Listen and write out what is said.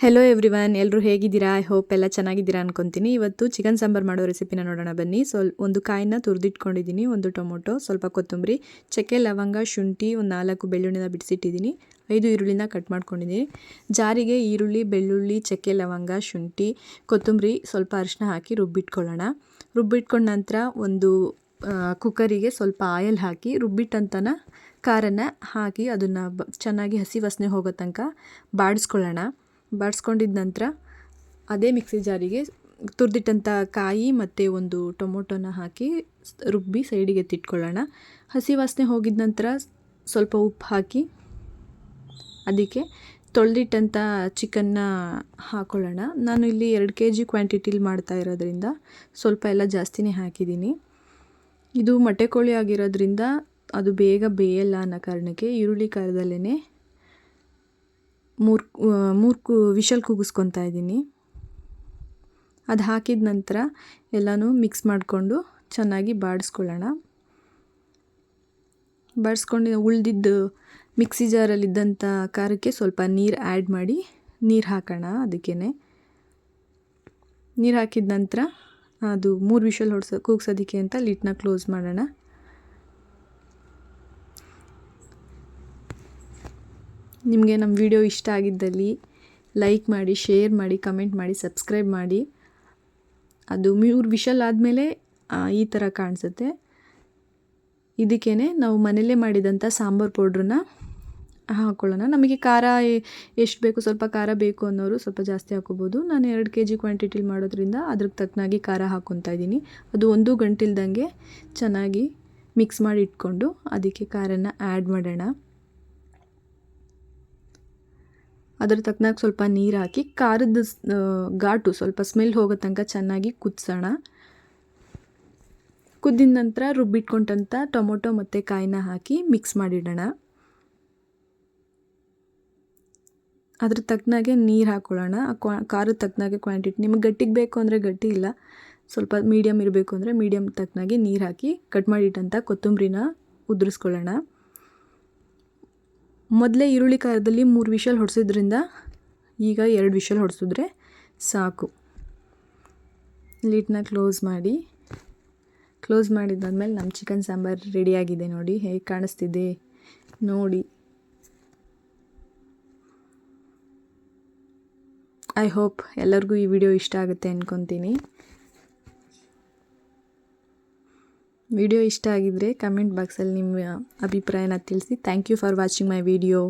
Hello everyone ಎಲ್ಲರೂ ಹೇಗಿದ್ದೀರಾ? I hope ಎಲ್ಲ ಚೆನ್ನಾಗಿದ್ದೀರಾ ಅನ್ಕೊತೀನಿ. ಇವತ್ತು ಚಿಕನ್ ಸಾಂಬಾರು ಮಾಡೋ ರೆಸಿಪಿನ ನೋಡೋಣ ಬನ್ನಿ. ಸೊ, ಒಂದು ಕಾಯಿನ ತುರಿದಿಟ್ಕೊಂಡಿದ್ದೀನಿ, ಒಂದು ಟೊಮೊಟೊ, ಸ್ವಲ್ಪ ಕೊತ್ತಂಬರಿ, ಚಕ್ಕೆ, ಲವಂಗ, ಶುಂಠಿ, ಒಂದು ನಾಲ್ಕು ಬೆಳ್ಳುಳ್ಳಿನ ಬಿಡಿಸಿಟ್ಟಿದ್ದೀನಿ. ಐದು ಈರುಳ್ಳಿನ ಕಟ್ ಮಾಡ್ಕೊಂಡಿದ್ದೀನಿ. ಜಾರಿಗೆ ಈರುಳ್ಳಿ, ಬೆಳ್ಳುಳ್ಳಿ, ಚಕ್ಕೆ, ಲವಂಗ, ಶುಂಠಿ, ಕೊತ್ತಂಬರಿ, ಸ್ವಲ್ಪ ಅರಿಶಿನ ಹಾಕಿ ರುಬ್ಬಿಟ್ಕೊಳ್ಳೋಣ. ರುಬ್ಬಿಟ್ಕೊಂಡ ನಂತರ ಒಂದು ಕುಕ್ಕರಿಗೆ ಸ್ವಲ್ಪ ಆಯಿಲ್ ಹಾಕಿ, ರುಬ್ಬಿಟ್ಟಂತನ ಖಾರನ ಹಾಕಿ ಅದನ್ನು ಚೆನ್ನಾಗಿ ಹಸಿ ವಾಸನೆ ಹೋಗೋ ತನಕ ಬಾಡಿಸ್ಕೊಳ್ಳೋಣ. ಬಾಡಿಸ್ಕೊಂಡಿದ್ದ ನಂತರ ಅದೇ ಮಿಕ್ಸಿ ಜಾರಿಗೆ ತುರಿದಿಟ್ಟಂಥ ಕಾಯಿ ಮತ್ತು ಒಂದು ಟೊಮೊಟೊನ ಹಾಕಿ ರುಬ್ಬಿ ಸೈಡಿಗೆ ತಿಟ್ಕೊಳ್ಳೋಣ. ಹಸಿ ವಾಸನೆ ಹೋಗಿದ ನಂತರ ಸ್ವಲ್ಪ ಉಪ್ಪು ಹಾಕಿ ಅದಕ್ಕೆ ತೊಳೆದಿಟ್ಟಂಥ ಚಿಕನ್ನ ಹಾಕೊಳ್ಳೋಣ. ನಾನು ಇಲ್ಲಿ ಎರಡು ಕೆ ಜಿ ಕ್ವಾಂಟಿಟಿಲಿ ಮಾಡ್ತಾ ಇರೋದ್ರಿಂದ ಸ್ವಲ್ಪ ಎಲ್ಲ ಜಾಸ್ತಿನೇ ಹಾಕಿದ್ದೀನಿ. ಇದು ಮೊಟ್ಟೆ ಕೋಳಿ ಆಗಿರೋದ್ರಿಂದ ಅದು ಬೇಗ ಬೇಯಲ್ಲ ಅನ್ನೋ ಕಾರಣಕ್ಕೆ ಈರುಳ್ಳಿ ಖಾರದಲ್ಲೇ ಮೂರು ಮೂರು ಕು, ವಿಷಲ್ ಕೂಗಿಸ್ಕೊತಾ ಇದ್ದೀನಿ. ಅದು ಹಾಕಿದ ನಂತರ ಎಲ್ಲನೂ ಮಿಕ್ಸ್ ಮಾಡಿಕೊಂಡು ಚೆನ್ನಾಗಿ ಬಾಡಿಸ್ಕೊಳ್ಳೋಣ. ಬಾಡಿಸ್ಕೊಂಡು ಉಳಿದಿದ್ದು ಮಿಕ್ಸಿ ಜಾರಲ್ಲಿದ್ದಂಥ ಖಾರಕ್ಕೆ ಸ್ವಲ್ಪ ನೀರು ಆ್ಯಡ್ ಮಾಡಿ ನೀರು ಹಾಕೋಣ ಅದಕ್ಕೇ ನೀರು ಹಾಕಿದ ನಂತರ ಅದು ಮೂರು ವಿಷಲ್ ಹೊಡ್ಸೋ, ಕೂಗ್ಸೋದಕ್ಕೆ ಅಂತ ಲಿಟ್ನ ಕ್ಲೋಸ್ ಮಾಡೋಣ. ನಿಮಗೆ ನಮ್ಮ ವಿಡಿಯೋ ಇಷ್ಟ ಆಗಿದ್ದಲ್ಲಿ ಲೈಕ್ ಮಾಡಿ, ಶೇರ್ ಮಾಡಿ, ಕಮೆಂಟ್ ಮಾಡಿ, ಸಬ್ಸ್ಕ್ರೈಬ್ ಮಾಡಿ. ಅದು ಮೂರು ವಿಷಲ್ ಆದಮೇಲೆ ಈ ಥರ ಕಾಣಿಸುತ್ತೆ. ಇದಕ್ಕೇ ನಾವು ಮನೆಯಲ್ಲೇ ಮಾಡಿದಂಥ ಸಾಂಬಾರು ಪೌಡ್ರನ್ನ ಹಾಕ್ಕೊಳ್ಳೋಣ ನಮಗೆ ಖಾರ ಎಷ್ಟು ಬೇಕು, ಸ್ವಲ್ಪ ಖಾರ ಬೇಕು ಅನ್ನೋರು ಸ್ವಲ್ಪ ಜಾಸ್ತಿ ಹಾಕೋಬೋದು ನಾನು ಎರಡು ಕೆ ಜಿ ಕ್ವಾಂಟಿಟಿಲಿ ಮಾಡೋದ್ರಿಂದ ಅದಕ್ಕೆ ತಕ್ಕನಾಗಿ ಖಾರ ಹಾಕ್ಕೊತಾ ಇದ್ದೀನಿ. ಅದು ಒಂದು ಗಂಟಿಲ್ದಂಗೆ ಚೆನ್ನಾಗಿ ಮಿಕ್ಸ್ ಮಾಡಿ ಇಟ್ಕೊಂಡು ಅದಕ್ಕೆ ಖಾರನ ಆ್ಯಡ್ ಮಾಡೋಣ. ಅದ್ರ ತಕ್ಕನಾಗಿ ಸ್ವಲ್ಪ ನೀರು ಹಾಕಿ ಖಾರದ ಘಾಟು ಸ್ವಲ್ಪ ಸ್ಮೆಲ್ ಹೋಗೋ ತನಕ ಚೆನ್ನಾಗಿ ಕುದಿಸೋಣ. ಕುದ್ದಿದ ನಂತರ ರುಬ್ಬಿಟ್ಕೊಂಡಂಥ ಟೊಮೊಟೊ ಮತ್ತು ಕಾಯಿನ ಹಾಕಿ ಮಿಕ್ಸ್ ಮಾಡಿಡೋಣ. ಅದ್ರ ತಕ್ಕನಾಗೆ ನೀರು ಹಾಕ್ಕೊಳ್ಳೋಣ ಆ ಕ್ವಾ, ಖಾರದ ತಕ್ಕನಾಗೆ ಕ್ವಾಂಟಿಟಿ ನಿಮಗೆ ಗಟ್ಟಿಗೆ ಬೇಕು ಅಂದರೆ ಗಟ್ಟಿ ಇಲ್ಲ. ಸ್ವಲ್ಪ ಮೀಡಿಯಮ್ ಇರಬೇಕು ಅಂದರೆ ಮೀಡಿಯಮ್ ತಕ್ಕನಾಗೆ ನೀರು ಹಾಕಿ ಕಟ್ ಮಾಡಿಟ್ಟಂಥ ಕೊತ್ತಂಬರಿನ ಉದುರಿಸ್ಕೊಳ್ಳೋಣ. ಮೊದಲೇ ಈರುಳ್ಳಿ ಖಾರದಲ್ಲಿ ಮೂರು ವಿಷಲ್ ಹೊಡೆಸಿದ್ರಿಂದ ಈಗ ಎರಡು ವಿಷಲ್ ಹೊಡೆಸಿದ್ರೆ ಸಾಕು. ಲೀಟ್ನ ಕ್ಲೋಸ್ ಮಾಡಿ. ಕ್ಲೋಸ್ ಮಾಡಿದ್ದಾದ್ಮೇಲೆ ನಮ್ಮ ಚಿಕನ್ ಸಾಂಬಾರು ರೆಡಿಯಾಗಿದೆ ನೋಡಿ. ಹೇಗೆ ಕಾಣಿಸ್ತಿದೆ ನೋಡಿ. ಐ ಹೋಪ್ ಎಲ್ಲರಿಗೂ ಈ ವಿಡಿಯೋ ಇಷ್ಟ ಆಗುತ್ತೆ ಅಂದ್ಕೊತೀನಿ ವಿಡಿಯೋ ಇಷ್ಟ ಆಗಿದ್ದರೆ ಕಮೆಂಟ್ ಬಾಕ್ಸಲ್ಲಿ ನಿಮ್ಮ ಅಭಿಪ್ರಾಯನ ತಿಳಿಸಿ. Thank you for watching my video